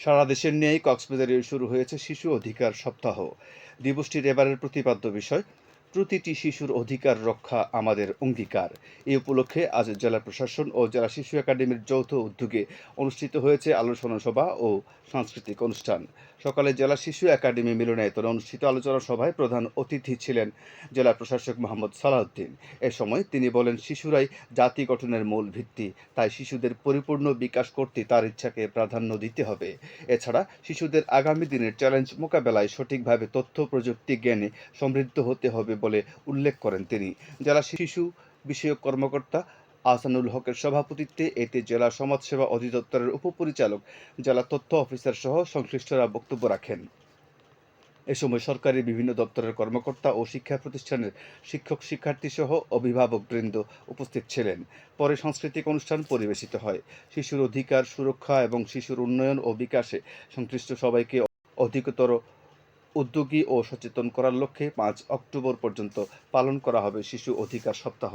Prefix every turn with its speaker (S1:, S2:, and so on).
S1: সারা দেশের নিয়েই কক্সবাজারে শুরু হয়েছে শিশু অধিকার সপ্তাহ। দিবসটির এবারের প্রতিপাদ্য বিষয় প্রতিটি শিশুর অধিকার রক্ষা আমাদের অঙ্গীকার। এই উপলক্ষে আজ জেলা প্রশাসন ও জেলা শিশু একাডেমির যৌথ উদ্যোগে অনুষ্ঠিত হয়েছে আলোচনা সভা ও সাংস্কৃতিক অনুষ্ঠান। সকালে জেলা শিশু একাডেমি মিলনায়তনে অনুষ্ঠিত আলোচনা সভায় প্রধান অতিথি ছিলেন জেলা প্রশাসক মোহাম্মদ সালাউদ্দিন এ সময় তিনি বলেন, শিশুরাই জাতি গঠনের মূল ভিত্তি, তাই শিশুদের পরিপূর্ণ বিকাশ করতে তার ইচ্ছাকে প্রাধান্য দিতে হবে। এছাড়া শিশুদের আগামী দিনের চ্যালেঞ্জ মোকাবেলায় সঠিকভাবে তথ্য, প্রযুক্তি, জ্ঞানে সমৃদ্ধ হতে হবে বলে উল্লেখ করেন তিনি। জেলা শিশু বিষয়ক কর্মকর্তা আহসানুল হকের সভাপতিত্বে এতে জেলা সমাজসেবা অধিদপ্তরের উপপরিচালক, জেলা তথ্য অফিসার সহ সংশ্লিষ্টরা বক্তব্য রাখেন। এ সময় সরকারি বিভিন্ন দপ্তরের কর্মকর্তা ও শিক্ষা প্রতিষ্ঠানের শিক্ষক শিক্ষার্থী সহ অভিভাবক বৃন্দ উপস্থিত ছিলেন। পরে সাংস্কৃতিক অনুষ্ঠান পরিবেশিত হয়। শিশুর অধিকার, সুরক্ষা এবং শিশুর উন্নয়ন ও বিকাশে সংশ্লিষ্ট সবাইকে অধিকতর উদ্যোগী ও সচেতন করার লক্ষ্যে পাঁচ অক্টোবর পর্যন্ত পালন করা হবে শিশু অধিকার সপ্তাহ।